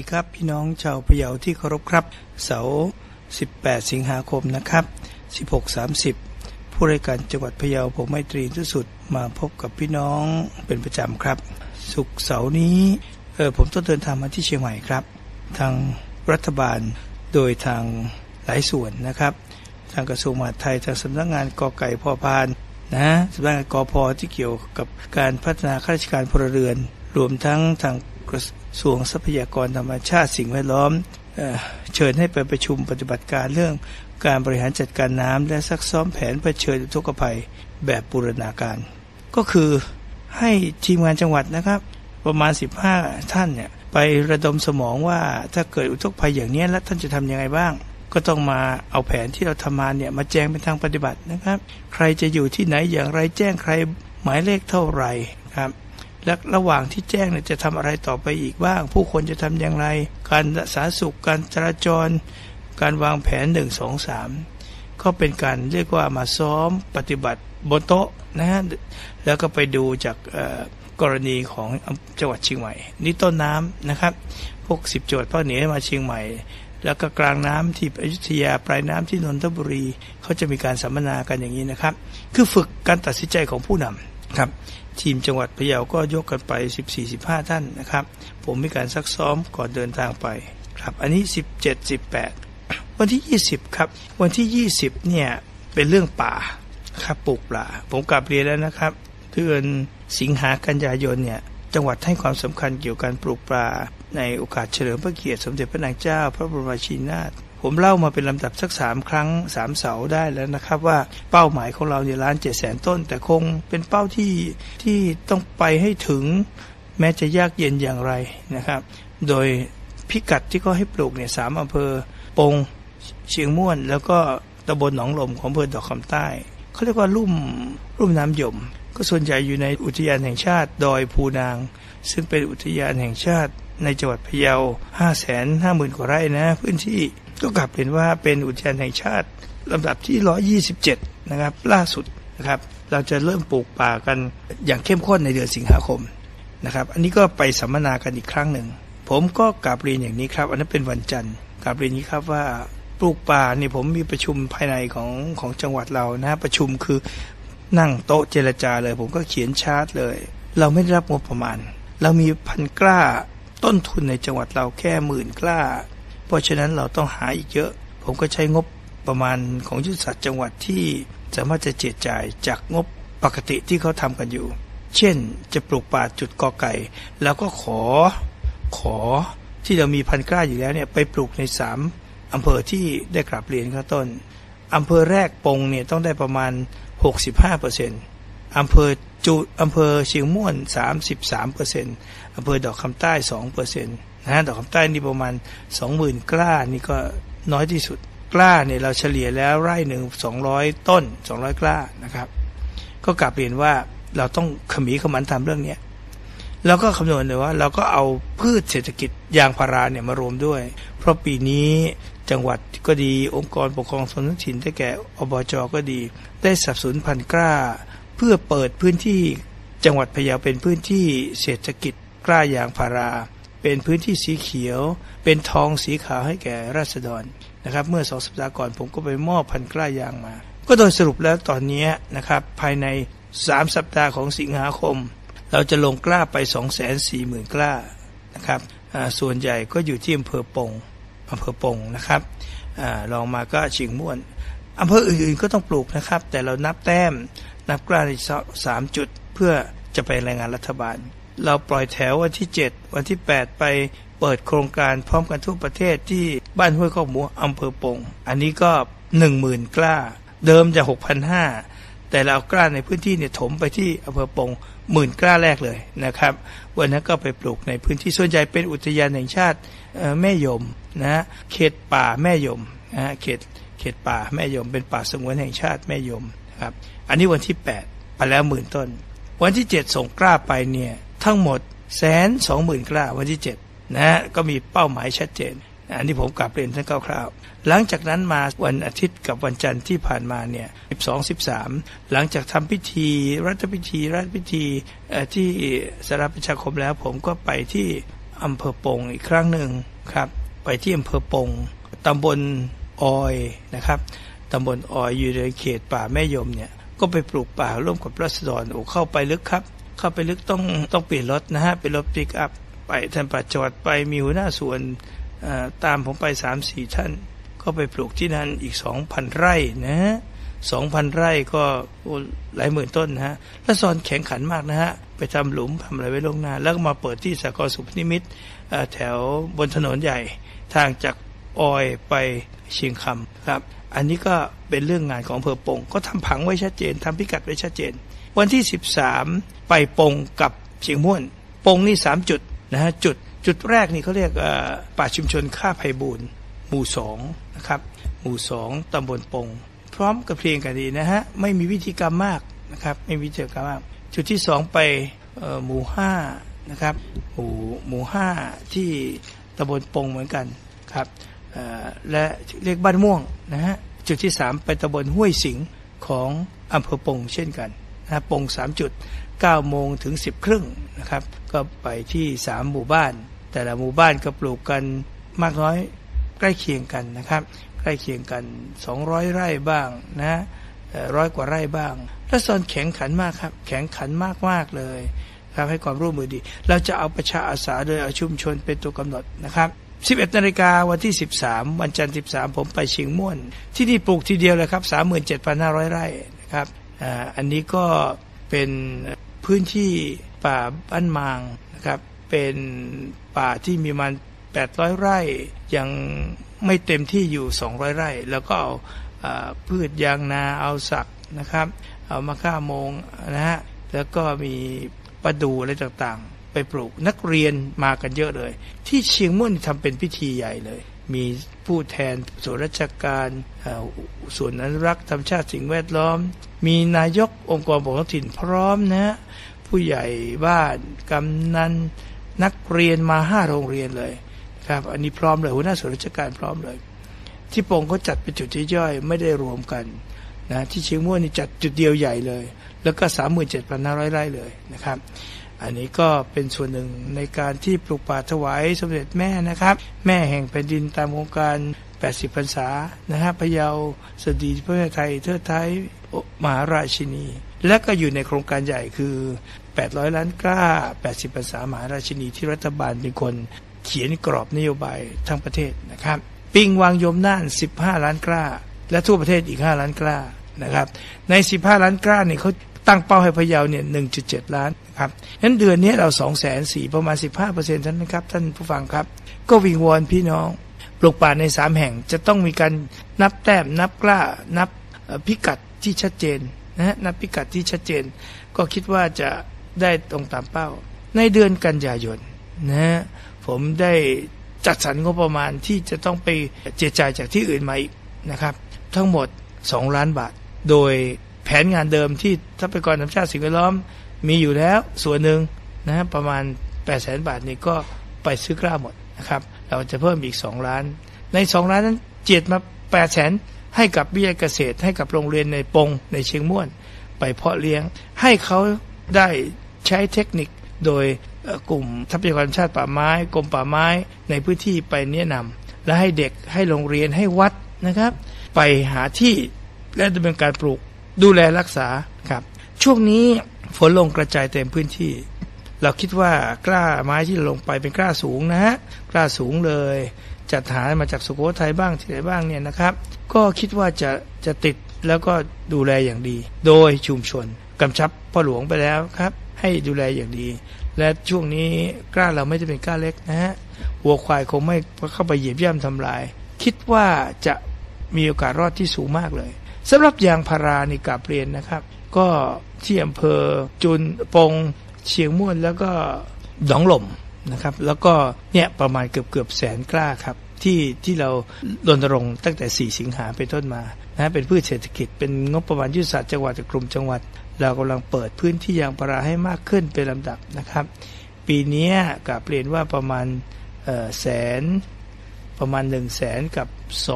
ดีครับ พี่น้องชาวพะเยาที่เคารพครับ เสาร์18 สิงหาคมนะครับ 16.30 ผู้รายการจังหวัดพะเยาผมไมตรีที่สุดมาพบกับพี่น้องเป็นประจำครับ สุกเสาร์นี้เออผมต้องเดินทางมาที่เชียงใหม่ครับ ทางรัฐบาลโดยทางหลายส่วนนะครับ ทางกระทรวงมหาดไทยทางสำนักงานกอไก่พอพานนะสำนักงานกอพอที่เกี่ยวกับการพัฒนาข้าราชการพลเรือน รวมทั้งทาง กระทรวงทรัพยากรธรรมชาติสิ่งแวดล้อมเอเชิญให้ไปประชุมปฏิบัติการเรื่องการบริหารจัดการน้ำและซักซ้อมแผนเผชิญอุทกภัยแบบบูรณาการ ก็คือให้ทีมงานจังหวัดนะครับ ประมาณ 15 ท่านเนี่ยไประดมสมองว่าถ้าเกิดอุทกภัยอย่างนี้แล้วท่านจะทำยังไงบ้าง ก็ต้องมาเอาแผนที่เราทำมาเนี่ยมาแจ้งเป็นทางปฏิบัตินะครับ ใครจะอยู่ที่ไหนอย่างไรแจ้งใครหมายเลขเท่าไหร่ครับ และระหว่างที่แจ้งเนี่ยจะทำอะไรต่อไปอีกบ้าง ผู้คนจะทำอย่างไร การสาธารณสุขการจราจร การวางแผนหนึ่งสองสามก็เป็นการเรียกว่ามาซ้อมปฏิบัติบนโต๊ะนะฮะแล้วก็ไปดูจากกรณีของจังหวัดเชียงใหม่นี่ต้นน้ำนะครับ พวกสิบจังหวัดภาคเหนือมาเชียงใหม่ แล้วก็กลางน้ำที่อยุธยาปลายน้ำที่นนทบุรีเขาจะมีการสัมมนากันอย่างนี้นะครับ คือฝึกการตัดสินใจของผู้นำ ครับทีมจังหวัดพะเยาก็ยกกันไป 14-15 ท่านนะครับ ผมมีการซักซ้อมก่อนเดินทางไปครับ อันนี้ 17 18 วันที่ 20 ครับ วันที่ 20 เนี่ย เป็นเรื่องป่าครับปลูกป่าผมกลับเรียนแล้วนะครับเดือนสิงหากันยายนเนี่ยจังหวัดให้ความสำคัญเกี่ยวกับการปลูกป่าในโอกาสเฉลิมพระเกียรติสมเด็จพระนางเจ้า พระบรมราชินีนาถ ผมเล่ามาเป็นลำดับสักสามครั้งสามเสาได้แล้วนะครับว่าเป้าหมายของเราเนี่ยล้านเจ็ดแสนต้น แต่คงเป็นเป้าที่ที่ต้องไปให้ถึงแม้จะยากเย็นอย่างไรนะครับ โดยพิกัดที่เขาให้ปลูกเนี่ยสามอำเภอปงเชียงม่วน แล้วก็ตำบลหนองลมของอำเภอดอกคำใต้เขาเรียกว่าลุ่มลุ่มน้ำยม ก็ส่วนใหญ่อยู่ในอุทยานแห่งชาติดอยภูนาง ซึ่งเป็นอุทยานแห่งชาติในจังหวัดพะเยา 5 5 0 0 0 0กว่าไร่นะ พื้นที่ ก็กลับเป็นว่าเป็นอุทยานแห่งชาติลำดับที่ 127 นะครับ ล่าสุดนะครับ เราจะเริ่มปลูกป่ากันอย่างเข้มข้นในเดือนสิงหาคมนะครับ อันนี้ก็ไปสัมมนากันอีกครั้งหนึ่ง ผมก็กลับเรียนอย่างนี้ครับ อันนั้นเป็นวันจันทร์กลับเรียนนี้ครับว่าปลูกป่าเนี่ยผมมีประชุมภายในของของจังหวัดเรานะประชุมคือนั่งโต๊ะเจรจาเลย ผมก็เขียนชาร์ตเลย เราไม่ได้รับงบประมาณ เรามีพันกล้าต้นทุนในจังหวัดเราแค่หมื่นกล้า เพราะฉะนั้นเราต้องหาอีกเยอะ ผมก็ใช้งบประมาณของยุทธศาสตร์จังหวัดที่สามารถจะเจียดจ่ายจากงบปกติที่เขาทำกันอยู่ เช่นจะปลูกป่าจุดกอไก่แล้วก็ขอขอที่เรามีพันกล้าอยู่แล้วเนี่ยไปปลูกในสามอำเภอที่ได้กลับเรียนข้างต้นอำเภอแรกปงเนี่ยต้องได้ประมาณ 65เปอร์เซ็นต์อำเภอจูอำเภอเชียงม่วน 33เปอร์เซ็นต์อำเภอดอกคำใต้2เปอร์เซ็ นะฮะดอกคำใต้นี่ประมาณ20,000กล้านี่ก็น้อยที่สุดกล้าเนี่ยเราเฉลี่ยแล้วไร่หนึ่ง200ต้น200กล้านะครับ ก็กลับเรียนว่าเราต้องขมีขมันทำเรื่องเนี้ยแล้วก็คำนวณเลยว่า เราก็เอาพืชเศรษฐกิจยางพาราเนี่ยมารวมด้วย เพราะปีนี้จังหวัดก็ดีองค์กรปกครองส่วนท้องถิ่นได้แก่อบจก็ดี ได้สนับสนุนพันกล้า เพื่อเปิดพื้นที่จังหวัดพะเยาเป็นพื้นที่เศรษฐกิจกล้ายางพารา เป็นพื้นที่สีเขียว เป็นทองสีขาวให้แก่ราษฎรนะครับ เมื่อสองสัปดาห์ก่อนผมก็ไปมอบพันกล้ายางมา ก็โดยสรุปแล้วตอนนี้นะครับ ภายใน 3 สัปดาห์ของสิงหาคม เราจะลงกล้าไป 2 4 0 0 0 0 กล้านะครับส่วนใหญ่ก็อยู่ที่อำเภอปงอำเภอปงนะครับอลองมาก็ชียงม่วนอำเภออื่นๆก็ต้องปลูกนะครับ แต่เรานับแต้มนับกล้าในสามจุดเพื่อจะไปรายงานรัฐบาล เราปล่อยแถววันที่ 7 วันที่ 8 ไปเปิดโครงการพร้อมกันทั่วประเทศที่บ้านห้วยข้อหมูอำเภอปง อันนี้ก็ 1 0,000 กล้า เดิมจะ6,500 แต่เราเอากล้าในพื้นที่เนี่ยถมไปที่อำเภอปงหมื่นกล้าแรกเลยนะครับ วันนั้นก็ไปปลูกในพื้นที่ส่วนใหญ่เป็นอุทยานแห่งชาติแม่ยมนะเขตป่าแม่ยมนะเขตเขตป่าแม่ยม เป็นป่าสงวนแห่งชาติแม่ยมครับ อันนี้วันที่ 8 ไปแล้วหมื่นต้น วันที่ 7 ส่งกล้าไปเนี่ย ทั้งหมดแสนสองหมื่นกล้าวันที่เจ็ดนะฮะก็มีเป้าหมายชัดเจน อันนี้ผมกลับเรียนท่านคร่าวๆหลังจากนั้นมาวันอาทิตย์กับวันจันทร์ที่ผ่านมาเนี่ย12 13 หลังจากทำพิธีรัฐพิธีรัฐพิธีที่สารประชาคมแล้ว ผมก็ไปที่อำเภอปงอีกครั้งหนึ่งครับ ไปที่อำเภอปงตำบลออยนะครับตำบลออยอยู่ในเขตป่าแม่ยมเนี่ยก็ไปปลูกป่าร่วมกับรัษฎรโอ้เข้าไปลึกครับ เข้าไปลึกต้องต้องเปลี่ยนรถนะฮะเป็นรถปิกอัพไปท่านประจอดไปมีหัวหน้าส่วนตามผมไปสามสี่ท่าน ก็ไปปลูกที่นั่นอีกสองพันไร่นะฮะสองพันไร่ก็หลายหมื่นต้นนะฮะและซอนแข็งขันมากนะฮะ ไปทำหลุมทำอะไรไว้ลงหน้า แล้วก็มาเปิดที่สากลสุพนิมิตแถวบนถนนใหญ่ทางจากออยไปเชียงคำครับ อันนี้ก็เป็นเรื่องงานของอำเภอปงก็ทำผังไว้ชัดเจนทำพิกัดไว้ชัดเจน วันที่ 13 ไปปงกับเชียงม่วน ปงนี่ 3 จุดนะฮะจุดจุดแรกนี่เขาเรียกป่าชุมชนข้าไพบูรณ์หมู่สองนะครับหมู่สองตำบลปง พร้อมกับเพลงกันดีนะฮะไม่มีวิธีกรรมมากนะครับไม่มีวิธีกรรมมาก จุดที่สองไปหมู่ห้านะครับหมู่หมู่ห้าที่ตำบลปงเหมือนกันครับและเรียกบ้านม่วงนะฮะจุดที่สามไปตำบลห้วยสิงของอำเภอปงเช่นกัน นะปงสามจุด9โมงถึง10ครึ่งนะครับก็ไปที่3หมู่บ้าน แต่ละหมู่บ้านก็ปลูกกันมากน้อยใกล้เคียงกันนะครับ ใกล้เคียงกัน 200 ไร่บ้างนะร้อยกว่าไร่บ้างและซอนแข็งขันมากครับ แข็งขันมากมากเลยครับให้ความร่วมมือดี เราจะเอาประชาอาสาโดยเอาชุมชนเป็นตัวกำหนดนะครับ 11นาฬิกาวันที่ 13 วันจันทร์ 13 ผมไปเชียงม่วน ที่นี่ปลูกทีเดียวเลยครับ 37,500 ไร่นะครับ อันนี้ก็เป็นพื้นที่ป่าบ้านมางนะครับเป็นป่าที่มีมัน 800 ไร่ยังไม่เต็มที่อยู่ 200 ไร่ แล้วก็เอาพืชยางนาเอาสักนะครับ เอามาฆ่ามงนะฮะแล้วก็มีประดูอะไรต่างๆ ไปปลูกนักเรียนมากันเยอะเลย ที่เชียงม่วนทำเป็นพิธีใหญ่เลย มีผู้แทนส่วนราชการส่วนอนุรักษ์ธรรมชาติสิ่งแวดล้อม มีนายกองค์กรปกครองถิ่นพร้อมนะผู้ใหญ่บ้านกำนันนักเรียนมาห้าโรงเรียนเลยครับอันนี้พร้อมเลยหัวหน้าส่วนราชการพร้อมเลย ที่ปงเขาจัดเป็นจุดที่ย่อยไม่ได้รวมกันนะที่เชียงม่วนนี่จัดจุดเดียวใหญ่เลย แล้วก็สามหมื่นเจ็ดพันห้าร้อยไร่เลยนะครับ อันนี้ก็เป็นส่วนหนึ่งในการที่ปลูกป่าถวายสมเด็จแม่นะครับ แม่แห่งแผ่นดินตามโครงการ 80 พรรษานะฮะพะเยาสดีพระไทยเทิดไทยมหาราชินี และก็อยู่ในโครงการใหญ่คือ 800 ล้านกล้า 80ภาษามหาราชินีที่รัฐบาลเป็นคนเขียนกรอบนโยบายทั้งประเทศนะครับ ปิงวางยมน่าน 15 ล้านกล้า และทั่วประเทศอีก 5 ล้านกล้านะครับ ใน 15 ล้านกล้าเนี่ยเขาตั้งเป้าให้พะเยาเนี่ย 1.7 ล้าน ครับนั้นเดือนนี้เรา2 4 0 0 0ประมาณ15เปอร์เซ็นต์ท่านนะครับ ท่านผู้ฟังครับ ก็วิงวอนพี่น้อง ปลูกป่าใน3แห่งจะต้องมีการนับแต้มนับกล้านับพิกัดที่ชัดเจนนะฮะนับพิกัดที่ชัดเจน ก็คิดว่าจะได้ตรงตามเป้า ในเดือนกันยายนนะผมได้จัดสรรงบประมาณที่จะต้องไปเจรจายจากที่อื่นมาอีกนะครับ ทั้งหมด 2 ล้านบาท โดยแผนงานเดิมที่ทรัพยากรธรรมชาติสิ่งแวดล้อม มีอยู่แล้วส่วนหนึ่งนะประมาณ8 0 0แสนบาทนี่ก็ไปซื้อกล้าหมดนะครับ เราจะเพิ่มอีก 2 ล้าน ใน 2 ล้านนั้นเจียดมา8 0 0แสนให้กับวิทยาเกษตร ให้กับโรงเรียนในปงในเชียงม่วน ไปเพาะเลี้ยง ให้เขาได้ใช้เทคนิคโดยกลุ่มทรัพยากรชาติป่าไม้กรมป่าไม้ในพื้นที่ไปแนะนำและให้เด็กให้โรงเรียนให้วัดนะครับ ไปหาที่และดำเนินการปลูกดูแลรักษาครับ ช่วงนี้ ฝนลงกระจายเต็มพื้นที่ เราคิดว่ากล้าไม้ที่ลงไปเป็นกล้าสูงนะฮะกล้าสูงเลย จัดหามาจากสุโขทัยบ้างที่ไหนบ้างเนี่ยนะครับ ก็คิดว่าจะจะติดแล้วก็ดูแลอย่างดี โดยชุมชนกำชับพ่อหลวงไปแล้วครับ ให้ดูแลอย่างดี และช่วงนี้กล้าเราไม่ได้เป็นกล้าเล็กนะฮะวัวควายคงไม่เข้าไปเหยียบย่ำทำลาย คิดว่าจะมีโอกาสรอดที่สูงมากเลยสำหรับยางพารานี่กลับเรียนนะครับ ก็ที่อำเภอจุนปงเชียงม่วนแล้วก็หนองหล่มนะครับ แล้วก็เนี่ยประมาณเกือบเกือบแสนกล้าครับที่ที่เรารณรงค์ตั้งแต่ 4 สิงหาเป็นต้นมานะเป็นพืชเศรษฐกิจเป็นงบประมาณยุทธศาสตร์จังหวัดจากกลุ่มจังหวัด เรากำลังเปิดพื้นที่ยางพาราให้มากขึ้นเป็นลำดับนะครับ ปีนี้กับเรียนว่าประมาณแสนประมาณ1นึ่งแสนกับ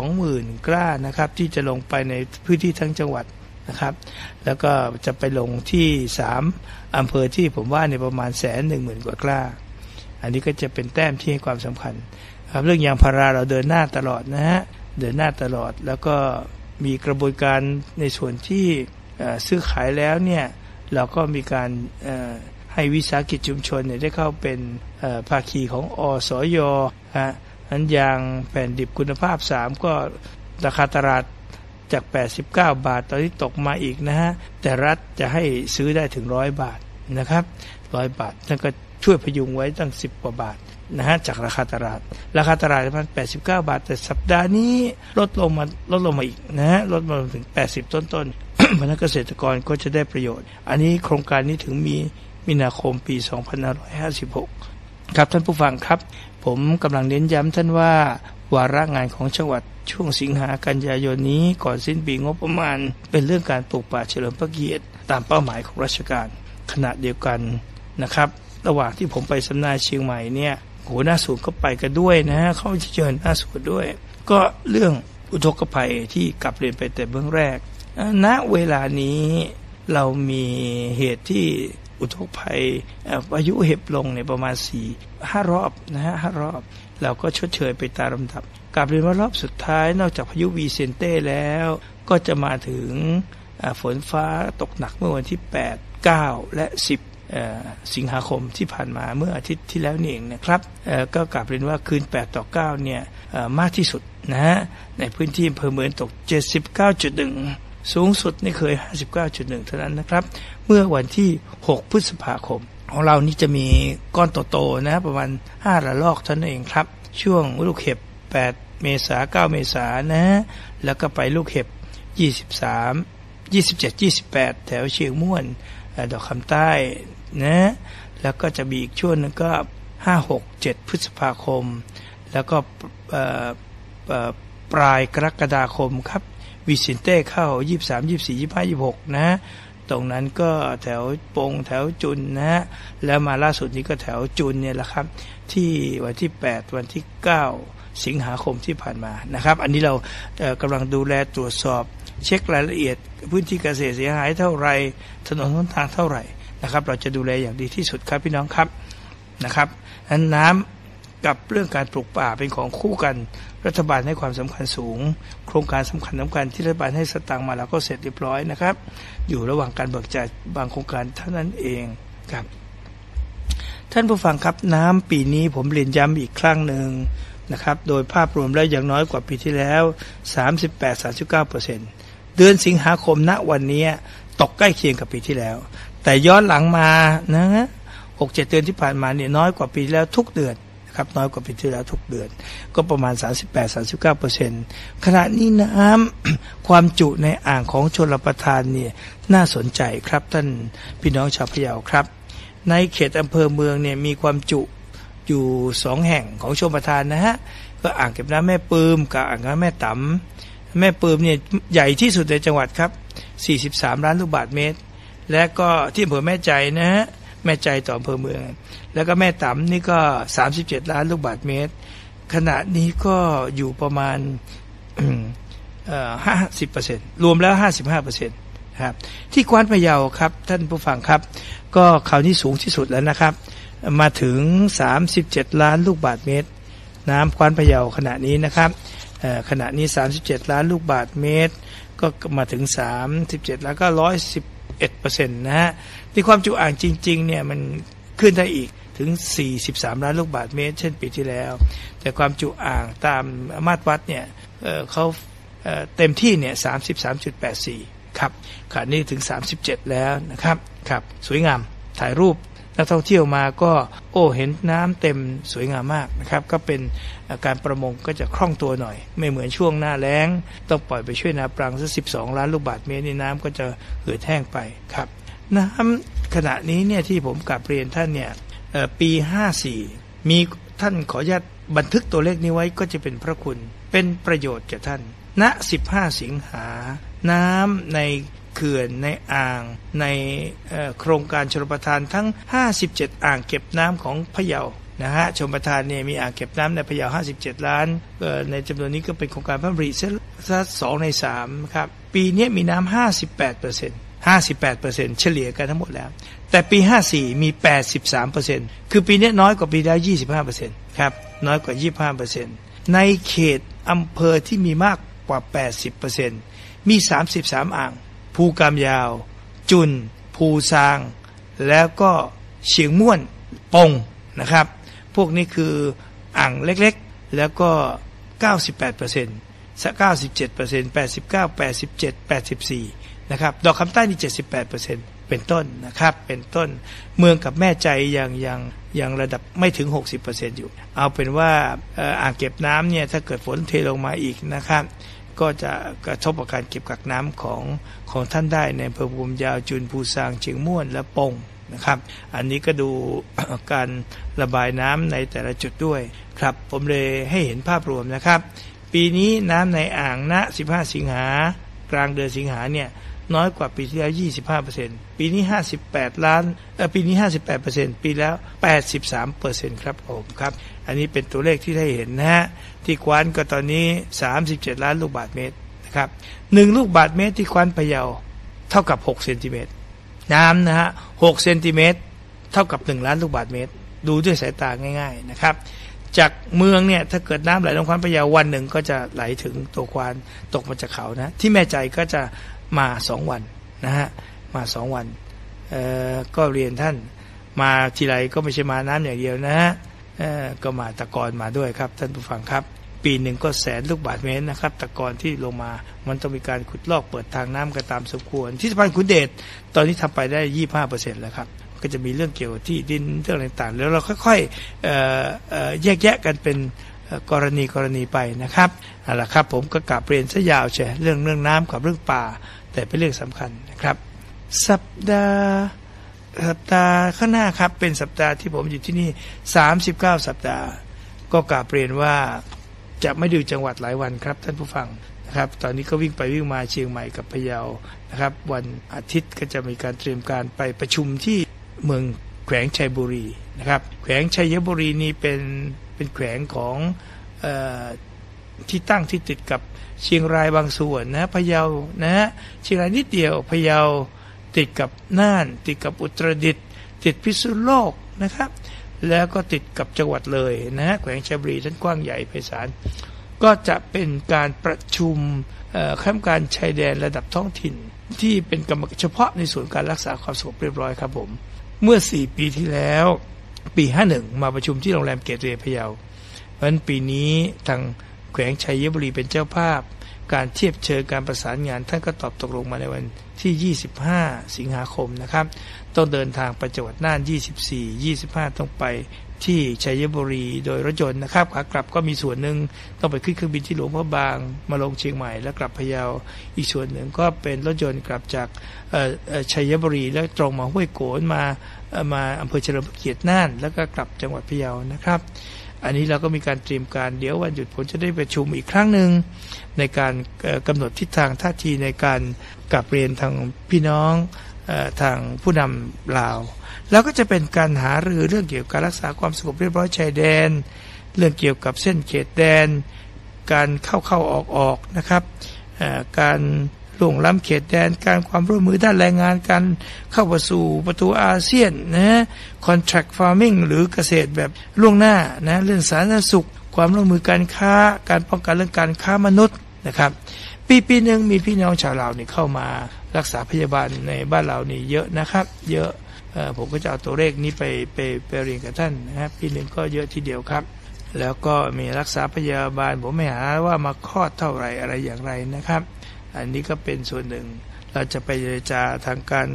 20,000 กล้านะครับ ที่จะลงไปในพื้นที่ทั้งจังหวัด นะครับ แล้วก็จะไปลงที่ 3 อำเภอที่ผมว่าในประมาณแสนหนึ่งหมื่นกว่ากล้า อันนี้ก็จะเป็นแต้มที่ให้ความสำคัญครับเรื่องยางพาราเราเดินหน้าตลอดนะฮะเดินหน้าตลอดแล้วก็มีกระบวนการในส่วนที่ซื้อขายแล้วเนี่ยเราก็มีการให้วิสาหกิจชุมชนเนี่ยได้เข้าเป็นภาคีของอสอยฮะนั้นยางแผ่นดิบคุณภาพ 3 ก็ราคาตลาด จาก 89 บาท ตอนนี้ตกมาอีกนะฮะ แต่รัฐจะให้ซื้อได้ถึงร้อยบาทนะครับร้อยบาทนั่นก็ช่วยพยุงไว้ตั้ง 10 กว่าบาทนะฮะจากราคาตลาด ราคาตลาดมัน89 บาท แต่สัปดาห์นี้ลดลงมาลดลงมาอีกนะฮะลดมาถึง 80 ต้นต้นเพรานั้นเกษตรกรก็จะได้ประโยชน์ อันนี้โครงการนี้ถึงมีมีนาคมปี 2556 ครับท่านผู้ฟังครับ ผมกำลังเน้นย้ำท่านว่า วาระงานของจังหวัดช่วงสิงหากันยายนนี้ก่อนสิ้นปีงบประมาณ เป็นเรื่องการปลูกป่าเฉลิมพระเกียรติตามเป้าหมายของราชการขณะเดียวกันนะครับ ระหว่างที่ผมไปสำนักเชียงใหม่เนี่ยหัวหน้าสูตรก็ไปกันด้วยนะฮะเขาจะเชิญหน้าสูตรด้วย ก็เรื่องอุทกภัยที่กลับเรียนไปแต่เบื้องแรกณเวลานี้เรามีเหตุที่ อุทกภัยอายุเห็บลงในประมาณสี่ห้ารอบนะฮะห้ารอบ เราก็ชดเชยไปตามลำดับกลับเรียนว่ารอบสุดท้ายนอกจากพายุวีเซนเต้แล้ว ก็จะมาถึงฝนฟ้าตกหนักเมื่อวันที่ 8 9 และ 10 สิงหาคมที่ผ่านมาเมื่ออาทิตย์ที่แล้วนี่เองนะครับก็กลับเรียนว่าคืน 8 ต่อ 9 เนี่ยมากที่สุดนะฮะในพื้นที่อำเภอเมืองตก 79.1 สูงสุดนี่เคย 59.1 เท่านั้นนะครับ เมื่อวันที่ 6 พฤษภาคม ของเรานี่จะมีก้อนโตๆนะประมาณ 5 ระลอกเท่านั้นเองครับ ช่วงลูกเห็บ 8 เมษา9เมษานะ แล้วก็ไปลูกเห็บ 23 27 28 แถวเชียงม่วนดอกคำใต้นะ แล้วก็จะมีอีกช่วงนึงก็ 5 6 7 พฤษภาคม แล้วก็ปลายกรกฎาคมครับ วิสินเต้เข้า 23 24 25 26นะตรงนั้นก็แถวปงแถวจุนนะฮะแล้วมาล่าสุดนี้ก็แถวจุนเนี่ยแหละครับ ที่วันที่ 8 วันที่ 9 สิงหาคมที่ผ่านมานะครับ อันนี้เรากำลังดูแลตรวจสอบ เช็ครายละเอียด พื้นที่เกษตรเสียหายเท่าไรถนนหนทางเท่าไหร่นะครับ เราจะดูแลอย่างดีที่สุดครับพี่น้องครับนะครับนั้นน้ำ กับเรื่องการปลูกป่าเป็นของคู่กัน รัฐบาลให้ความสำคัญสูง โครงการสำคัญสำคัญที่รัฐบาลให้สตังมาแล้วก็เสร็จเรียบร้อยนะครับ อยู่ระหว่างการเบิกจ่ายบางโครงการเท่านั้นเองครับ ท่านผู้ฟังครับน้ำปีนี้ผมเรียนย้ำอีกครั้งหนึ่งนะครับ โดยภาพรวมแล้วอย่างน้อยกว่าปีที่แล้ว 38-39%เดือนสิงหาคมณวันนี้ตกใกล้เคียงกับปีที่แล้ว แต่ย้อนหลังมานะหกเจ็ดเดือนที่ผ่านมาเนี่ยน้อยกว่าปีที่แล้วทุกเดือน ครับน้อยกว่าปีที่แล้วทุกเดือน ก็ประมาณ 38-39เปอร์เซ็นต์ขณะนี้น้ำความจุในอ่างของชนรประทานเนี่ยน่าสนใจครับท่านพี่น้องชาวพะเยาครับ ในเขตอำเภอเมืองเนี่ยมีความจุอยู่สองแห่งของชนประทานนะฮะก็อ่างเก็บน้ำแม่ปืมกับอ่างน้ำแม่ต๋ำแม่ปืมเนี่ยใหญ่ที่สุดในจังหวัดครับ 43 ล้านลูกบาทเมตร และก็ที่อำเภอแม่ใจนะฮะ แม่ใจต่ออำเภอเมือง แล้วก็แม่ต๋ำนี่ก็ 37 ล้านลูกบาทเมตร ขณะนี้ก็อยู่ประมาณห้าสิบเปอร์เซ็นต์รวมแล้วห้าสิบห้าเปอร์เซ็นต์ครับที่กวานพะเยาครับ ท่านผู้ฟังครับ ก็คราวนี้สูงที่สุดแล้วนะครับ มาถึง37ล้านลูกบาทเมตร น้ำกวานพะเยาขณะนี้นะครับขณะนี้37ล้านลูกบาทเมตร ก็มาถึง37แล้วก็111เปอร์เซ็นต์นะฮะ ที่ความจุอ่างจริงๆเนี่ยมันขึ้นได้อีกถึง 43 ล้านลูกบาทเมตร เช่นปีที่แล้ว แต่ความจุอ่างตามมาตรวัดเนี่ยเเขาเเต็มที่เนี่ย 33.84 ครับขาดนี้ถึง 37 แล้วนะครับครับ สวยงามถ่ายรูปนักท่องเที่ยวมาก็โอ้เห็นน้ำเต็มสวยงามมากนะครับ ก็เป็นการประมงก็จะคล่องตัวหน่อย ไม่เหมือนช่วงหน้าแล้ง ต้องปล่อยไปช่วยนาปรังสักสิล้านลูกบาทเมตรนี่น้ำก็จะเหือดแห้งไปครับ น้ำขณะนี้เนี่ยที่ผมกลับเรียนท่านเนี่ยปีห้าสี่มีท่านขออนุญาตบันทึกตัวเลขนี้ไว้ก็จะเป็นพระคุณเป็นประโยชน์แก่ท่านณ15สิงหา น้ำในเขื่อนในอ่างในโครงการชลประทานทั้ง 57 อ่างเก็บน้ำของพะเยานะฮะชมประทานเนี่ยมีอ่างเก็บน้ำในพะเยา 57 ล้าน ในจำนวนนี้ก็เป็นโครงการพระบริสักสองใน3ครับ ปีนี้มีน้ำ58เปอร์เซ็นต์ 58%เฉลี่ยกันทั้งหมดแล้ว แต่ปี 54 มี 83%คือปีนี้น้อยกว่าปีแล้ว 25%ครับ น้อยกว่า 25%ในเขตอำเภอที่มีมากกว่า 80%มี 33 อ่าง ภูกามยาว จุน ภูซาง แล้วก็เชียงม่วน ปง นะครับ พวกนี้คืออ่างเล็กๆ แล้วก็ 98% 97% 89 87 84 นะครับดอกคำใต้นี่ 78%เป็นต้นนะครับเป็นต้นเมืองกับแม่ใจยังยังยังระดับไม่ถึง 60%อยู่ เอาเป็นว่าอ่างเก็บน้ำเนี่ยถ้าเกิดฝนเทลงมาอีกนะครับก็จะกระทบกับการเก็บกักน้ำของของท่านได้ในอำเภอภูมิยาวจุนภูซางเชียงม่วนและปงนะครับ อันนี้ก็ดูการระบายน้ำในแต่ละจุดด้วยครับ ผมเลยให้เห็นภาพรวมนะครับ ปีนี้น้ำในอ่างณ 15 สิงหากลางเดือนสิงหาเนี่ย น้อยกว่าปีที่แล้ว 25%ปีนี้ 58 ล้านเออปีนี้ 58%ปีแล้ว 83%ครับผมครับ อันนี้เป็นตัวเลขที่ได้เห็นนะฮะ ที่ควานก็ตอนนี้ 37 ล้านลูกบาทเมตรนะครับหนึ่งลูกบาทเมตรที่ควานพะเยาเท่ากับ6เซนติเมตรน้ำนะฮะ6เซนติเมตรเท่ากับ 1 ล้านลูกบาทเมตร ดูด้วยสายตาง่ายๆนะครับจากเมืองเนี่ยถ้าเกิดน้ำไหลลงควานพะเยาวันหนึ่งก็จะไหลถึงตัวควานตกมาจากเขานะที่แม่ใจก็จะ มาสองวันนะฮะมาสองวันก็เรียนท่านมาทีไรก็ไม่ใช่มาน้ำอย่างเดียวนะฮะก็มาตะกอนมาด้วยครับ ท่านผู้ฟังครับ ปีหนึ่งก็แสนลูกบาทเมตรนะครับ ตะกอนที่ลงมามันต้องมีการขุดลอกเปิดทางน้ำกันตามสมควร ที่สะพานขุนเดชตอนนี้ทำไปได้ยี่ห้าเปอร์เซ็นต์แล้วครับก็จะมีเรื่องเกี่ยวกับที่ดินเรื่องต่างๆ แล้วเราค่อยๆแยกแยะกันเป็น กรณีกรณีไปนะครับเอาละครับผมก็กลับเรียนซะยาวเช่เรื่องเรื่องน้ำกับเรื่องป่า แต่เป็นเรื่องสำคัญนะครับ สัปดาห์สัปดาห์ข้างหน้าครับเป็นสัปดาห์ที่ผมอยู่ที่นี่ 39 สัปดาห์ ก็กลับเรียนว่าจะไม่ดูจังหวัดหลายวันครับท่านผู้ฟังนะครับ ตอนนี้ก็วิ่งไปวิ่งมาเชียงใหม่กับพะเยานะครับ วันอาทิตย์ก็จะมีการเตรียมการไปประชุมที่เมืองแขวงชัยบุรีนะครับ แขวงชัยบุรีนี้เป็น เป็นแขวงของอที่ตั้งที่ติดกับเชียงรายบางส่วนนะพะเยานะฮะเชียงรายนิดเดียวพะเยาติดกับน่าน ติดกับอุตรดิตถ์ติดพิษณุโลกนะครับ แล้วก็ติดกับจังหวัดเลยนะแขวงชัยบุรีท่านกว้างใหญ่ไพศาลก็จะเป็นการประชุมข้ามการชายแดนระดับท้องถิ่น ที่เป็นกรรมเฉพาะในส่วนการรักษาความสงบเรียบร้อยครับผม เมื่อ 4 ปีที่แล้ว ปี51มาประชุมที่โรงแรมเกตเวย์พะเยาเพราะฉะนั้นปีนี้ทางแขวงชัยบุรีเป็นเจ้าภาพ การเทียบเชิญการประสานงานท่านก็ตอบตกลงมาในวันที่ 25 สิงหาคมนะครับ ต้องเดินทางไปจังหวัดน่าน 24 25 ต้องไป ที่ชัยบุรีโดยรถยนต์นะครับขากลับก็มีส่วนหนึ่งต้องไปขึ้นเครื่องบินที่หลวงพระบาง มาลงเชียงใหม่ แล้วกลับพะเยาอีกส่วนหนึ่งก็เป็นรถยนต์กลับจากชัยบุรีแล้วตรงมาห้วยโกนมามาอำเภอเฉลิมพระเกียรติน่าน แล้วก็กลับจังหวัดพะเยานะครับ อันนี้เราก็มีการเตรียมการเดี๋ยววันหยุดผมจะได้ประชุมอีกครั้งหนึ่งในการกำหนดทิศทางท่าทีในการกลับเรียนทางพี่น้อง ทางผู้นำลาว แล้วก็จะเป็นการหารือเรื่องเกี่ยวกับการรักษาความสงบเรียบร้อยชายแดน เรื่องเกี่ยวกับเส้นเขตแดน การเข้าเข้าออกออกนะครับการล่วงล้ำเขตแดน การความร่วมมือด้านแรงงานการเข้าสู่ประตูอาเซียนนะ contract farming หรือเกษตรแบบล่วงหน้านะเรื่องสาธารณสุข ความร่วมมือการค้า การป้องกันเรื่องการค้ามนุษย์นะครับ ปีปีหนึ่งมีพี่น้องชาวลาวนี่เข้ามา รักษาพยาบาลในบ้านเรานี่เยอะนะครับ เยอะผมก็จะเอาตัวเลขนี้ไปไปไปเรียนกับท่านนะครับปีหนึ่งก็เยอะทีเดียวครับ แล้วก็มีรักษาพยาบาล ผมไม่หาว่ามาคลอดเท่าไหร่อะไรอย่างไรนะครับ อันนี้ก็เป็นส่วนหนึ่ง เราจะไปเจรจาทางการ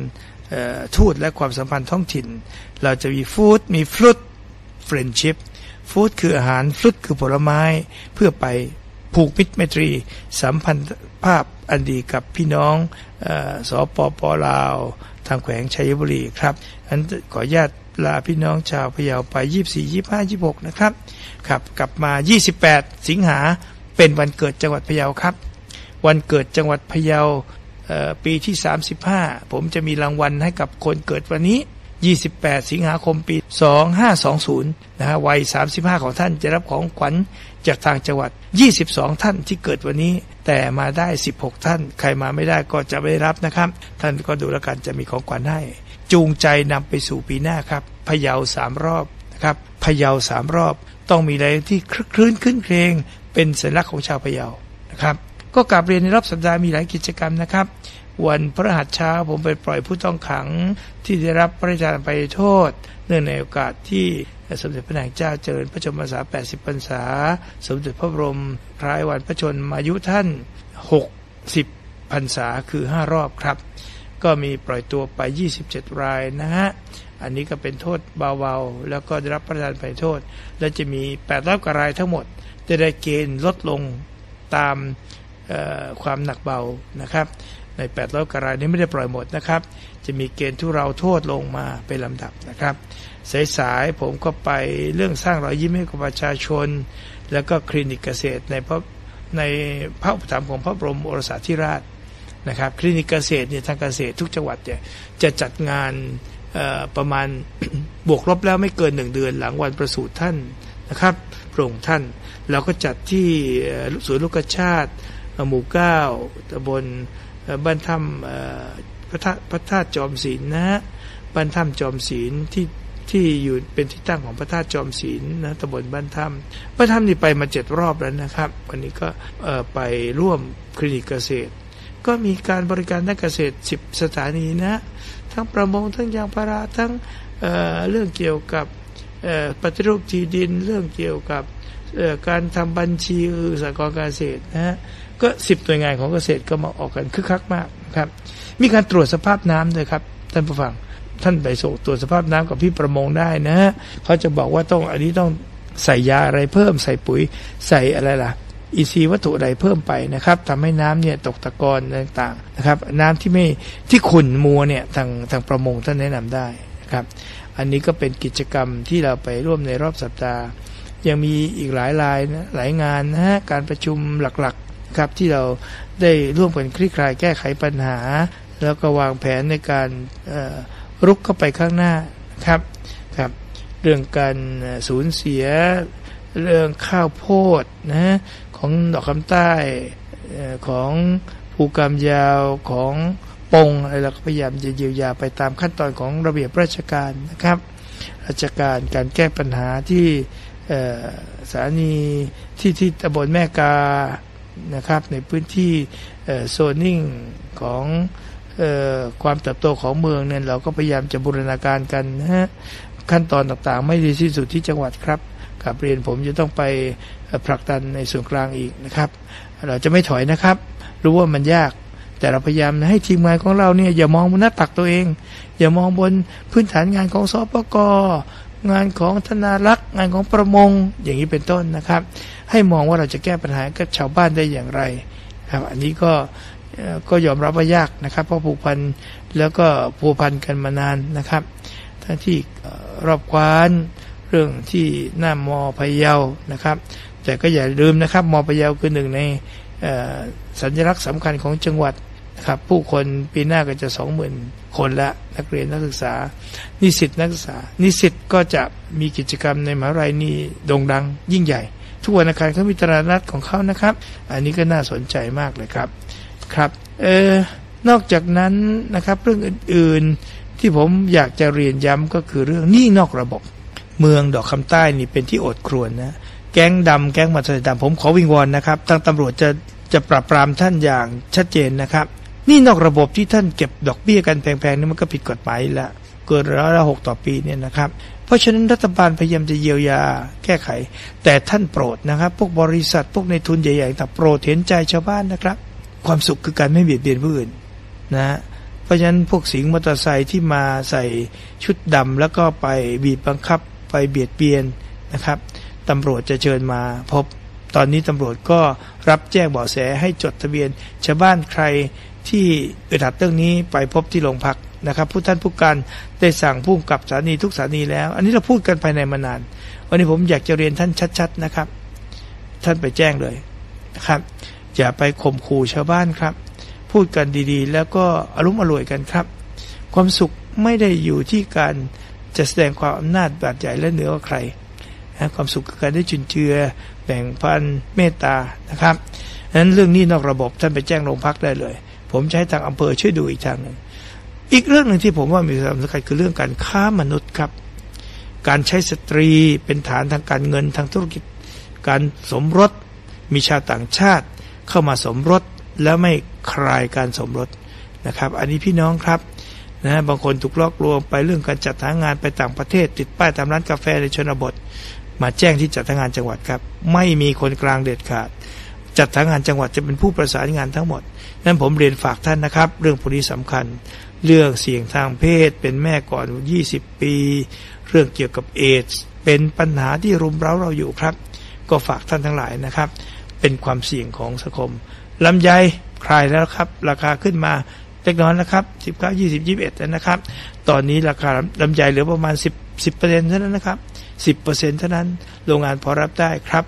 ทูตและความสัมพันธ์ท้องถิ่น เราจะมีฟู้ดมีฟลุตเฟรนชิพฟู้ดคืออาหารฟลุตคือผลไม้เพื่อไป ผูกมิตรไมตรี สัมพันธภาพอันดีกับพี่น้องสปปลาว ทางแขวงชัยบุรีครับอันขออนุญาตลาพี่น้องชาวพะเยาไป 24 25 26 นะครับครับกลับมา 28 สิงหาเป็นวันเกิดจังหวัดพะเยาครับ วันเกิดจังหวัดพะเยาปีที่ 35 ผมจะมีรางวัลให้กับคนเกิดวันนี้ 28 สิงหาคมปี 2520นะฮะวัย 35 ของท่านจะรับของขวัญจากทางจังหวัด 22 ท่านที่เกิดวันนี้ แต่มาได้ 16 ท่าน ใครมาไม่ได้ก็จะไม่ได้รับนะครับ ท่านก็ดูแลกันจะมีของขวัญให้ จูงใจนำไปสู่ปีหน้าครับพะเยาสามรอบนะครับพะเยาสามรอบ ต้องมีอะไรที่คลึกคลื้นขึ้นเพลง เป็นสัญลักษณ์ของชาวพะเยานะครับ ก็กลับเรียนในรอบสัปดาห์มีหลายกิจกรรมนะครับ วันพระหัสเช้าผมไปปล่อยผู้ต้องขังที่ได้รับพระราชทานอภัยโทษ เนื่องในโอกาสที่สมเด็จพระนางเจ้าเจริญพระชนมพรรษา 80 พรรษา สมเด็จพระบรมคล้ายวันพระชนมายุท่าน 60 พรรษาคือ 5 รอบครับ ก็มีปล่อยตัวไป 27 รายนะฮะอันนี้ก็เป็นโทษเบาๆ แล้วก็ได้รับพระราชทานอภัยโทษ และจะมี8รอบกรายทั้งหมดจะได้เกณฑ์ลดลงตาม ความหนักเบานะครับ ใน8ร้อยกรายนี้ไม่ได้ปล่อยหมดนะครับ จะมีเกณฑ์ทุเราโทษลงมาเป็นลำดับนะครับ สายๆผมก็ไปเรื่องสร้างรอยยิ้มให้กับประชาชน แล้วก็คลินิกเกษตรในพระในพระอุปถัมภ์ของพระบรมโอรสาธิราชนะครับคลินิกเกษตรเนี่ยทางเกษตรทุกจังหวัดเนี่ยจะจัดงานประมาณบวกลบแล้วไม่เกินหนึ่งเดือนหลังวันประสูติท่านนะครับพระองค์ท่าน เราก็จัดที่สวนลูกชาติ หมู่เก้าตำบลบ้านถ้ำพระธาตุพระธาตุจอมศีลนะฮะบ้านถ้ำจอมศีลที่ที่อยู่เป็นที่ตั้งของพระธาตุจอมศีลนะตำบลบ้านถ้ำบ้านถ้ำนี่ไปมาเจ็ดรอบแล้วนะครับ วันนี้ก็ไปร่วมคลินิกเกษตร ก็มีการบริการด้านเกษตร 10 สถานีนะทั้งประมงทั้งยางพาราทั้งเเรื่องเกี่ยวกับปฏิรูปที่ดินเรื่องเกี่ยวกับการทำบัญชีเออสหกรณ์การเกษตรนะฮะ ก็สิบหน่วยงานของเกษตรก็มาออกกันคึกคักมากนะครับ มีการตรวจสภาพน้ำด้วยครับ ท่านผู้ฟังท่านไปส่งตรวจสภาพน้ำกับพี่ประมงได้นะฮะเขาจะบอกว่าต้องอันนี้ต้องใส่ยาอะไรเพิ่ม ใส่ปุ๋ยใส่อะไรล่ะอินทรียวัตถุใดเพิ่มไปนะครับทำให้น้ำเนี่ยตกตะกอนต่างๆนะครับ น้ำที่ไม่ที่ขุ่นมัวเนี่ยทางทางประมงท่านแนะนำได้นะครับ อันนี้ก็เป็นกิจกรรมที่เราไปร่วมในรอบสัปดาห์ ยังมีอีกหลายรายนะหลายงานนะฮะการประชุมหลักๆ ครับที่เราได้ร่วมกันคลี่คลายแก้ไขปัญหา แล้วก็วางแผนในการรุกเข้าไปข้างหน้าครับครับเรื่องการสูญเสียเรื่องข้าวโพดนะของดอกคำใต้ของภูกรรมยาวของปงอะไรเราก็พยายามจะเยียวยาไปตามขั้นตอนของระเบียบราชการนะครับ ราชการการแก้ปัญหาที่สถานีที่ที่ตำบลแม่กา นะครับในพื้นที่โซนนิ่งของออความเติบโตของเมืองเนี่ยเราก็พยายามจะบูรณาการกันนะฮะขั้นตอนต่างๆ ไม่ดีที่สุดที่จังหวัดครับกับเรียนผมจะต้องไปผลักดันในส่วนกลางอีกนะครับ เราจะไม่ถอยนะครับ รู้ว่ามันยาก แต่เราพยายามให้ทีมงานของเราเนี่ยอย่ามองบนหน้าตักตัวเอง อย่ามองบนพื้นฐานงานของสปก งานของธนารักษ์งานของประมงอย่างนี้เป็นต้นนะครับ ให้มองว่าเราจะแก้ปัญหากับชาวบ้านได้อย่างไรครับอันนี้ก็ก็ยอมรับว่ายากนะครับ เพราะผูกพันแล้วก็ผูกพันกันมานานนะครับ ทั้งที่รอบกวานเรื่องที่หน้ามอพะเยานะครับ แต่ก็อย่าลืมนะครับมอพะเยาคือหนึ่งในสัญลักษณ์สำคัญของจังหวัด ครับ ผู้คนปีหน้าก็จะสองหมื่นคนละนักเรียนนักศึกษา นิสิตนักศึกษา นิสิตก็จะมีกิจกรรมในมหาวิทยาลัยนี้โด่งดัง ยิ่งใหญ่ ทุกวันอังคารเขามีตลาดนัดของเขานะครับ อันนี้ก็น่าสนใจมากเลยครับครับเออนอกจากนั้นนะครับเรื่องอื่นๆที่ผมอยากจะเรียนย้ำก็คือเรื่องหนี้นอกระบบ เมืองดอกคำใต้นี่เป็นที่อดครวญนะแก๊งดำแก๊งมาเสดำผมขอวิงวอนนะครับทางตำรวจจะจะปราบปรามท่านอย่างชัดเจนนะครับ นี่นอกระบบที่ท่านเก็บดอกเบี้ยกันแพงๆนี่มันก็ผิดกฎหมายล้วเกินร้อยละหกต่อปีเนี่ยนะครับ เพราะฉะนั้นรัฐบาลพยายามจะเยียวยาแก้ไข แต่ท่านโปรดนะครับ พวกบริษัทพวกในทุนใหญ่ๆแต่โปรดเห็นใจชาวบ้านนะครับ ความสุขคือการไม่เบียดเบียนผู้อื่นนะ เพราะฉะนั้นพวกสิงมอเตอร์ไซค์ที่มาใส่ชุดดำแล้วก็ไปบีบบังคับไปเบียดเบียนนะครับตำรวจจะเชิญมาพบ ตอนนี้ตำรวจก็รับแจ้งเบาะแสให้จดทะเบียนชาวบ้านใครที่อึดอัดเรื่องนี้ไปพบที่โรงพักนะครับผู้ท่านผู้การได้สั่งผู้กำกับสถานีทุกสถานีแล้ว อันนี้เราพูดกันภายในมานาน วันนี้ผมอยากจะเรียนท่านชัด ๆนะครับ ท่านไปแจ้งเลยนะครับ อย่าไปข่มขู่ชาวบ้านครับพพูดกันดีๆ แล้วก็อารมณ์อร่วยกันครับ ความสุขไม่ได้อยู่ที่การจะแสดงความอำนาจบาดใหญ่และเหนือกว่าใครนะความสุขคือการได้จุนเจือ แบ่งปันเมตตานะครับดังนั้นเรื่องนี้นอกระบบท่านไปแจ้งโรงพักได้เลย ผมให้ทางอำเภอช่วยดูอีกทางหนึ่งอีกเรื่องหนึ่งที่ผมว่ามีความสำคัญคือเรื่องการค้ามนุษย์ครับ การใช้สตรีเป็นฐานทางการเงินทางธุรกิจ การสมรสมีชาวต่างชาติเข้ามาสมรสแล้วไม่คลายการสมรสนะครับ อันนี้พี่น้องครับนะบางคนถูกลอกลวงไปเรื่องการจัดหางานไปต่างประเทศ ติดป้ายตามร้านกาแฟในชนบท มาแจ้งที่จัดหางานจังหวัดครับ ไม่มีคนกลางเด็ดขาด จัดหางานจังหวัดจะเป็นผู้ประสานงานทั้งหมดนั้นผมเรียนฝากท่านนะครับ เรื่องพวกนี้สำคัญ เรื่องเสี่ยงทางเพศ เป็นแม่ก่อน 20 ปี เรื่องเกี่ยวกับเอดส์เป็นปัญหาที่รุมเร้าเราอยู่ครับ ก็ฝากท่านทั้งหลายนะครับ เป็นความเสี่ยงของสังคมลำไยคลายแล้วครับ ราคาขึ้นมาเล็กน้อยนะครับ19 20 21 นะครับ ตอนนี้ราคาลำไยเหลือประมาณ 10 10เปอร์เซ็นต์เท่านั้นนะครับ 10เปอร์เซ็นต์เท่านั้น โรงงานพอรับได้ครับ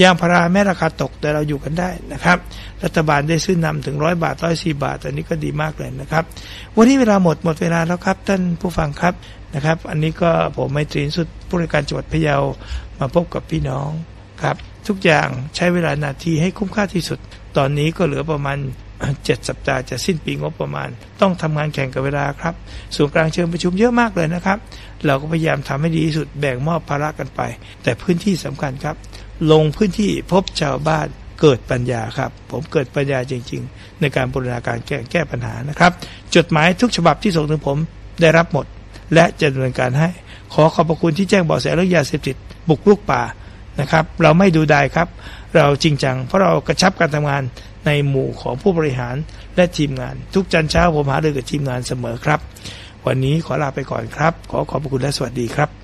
ยางพาราแม้ราคาตกแต่เราอยู่กันได้นะครับ รัฐบาลได้ซื้อนำถึงร้อยบาทร้อยสี่บาท อันนี้ก็ดีมากเลยนะครับ วันนี้เวลาหมดหมดเวลาแล้วครับ ท่านผู้ฟังครับนะครับ อันนี้ก็ผมไมตรีสุดผู้ราชการจังหวัดพะเยามาพบกับพี่น้องครับ ทุกอย่างใช้เวลานาทีให้คุ้มค่าที่สุด ตอนนี้ก็เหลือประมาณ เจ็ดสัปดาห์จะสิ้นปีงบประมาณ ต้องทำงานแข่งกับเวลาครับส่วนกลางเชิงประชุมเยอะมากเลยนะครับ เราก็พยายามทำให้ดีที่สุดแบ่งมอบภาระกันไป แต่พื้นที่สำคัญครับ ลงพื้นที่พบชาวบ้านเกิดปัญญาครับ ผมเกิดปัญญาจริง ๆ ในการบริหารการแก้แก้ปัญหานะครับ จดหมายทุกฉบับที่ส่งถึงผมได้รับหมด และจะดำเนินการให้ ขอขอบพระคุณที่แจ้งเบาะแสเรื่องยาเสพติดบุกรุกป่านะครับ เราไม่ดูดายครับ เราจริงจังเพราะเรากระชับการทำงาน ในหมู่ของผู้บริหารและทีมงาน ทุกจันทร์เช้าผมหารือกับทีมงานเสมอครับ วันนี้ขอลาไปก่อนครับ ขอขอบพระคุณและสวัสดีครับ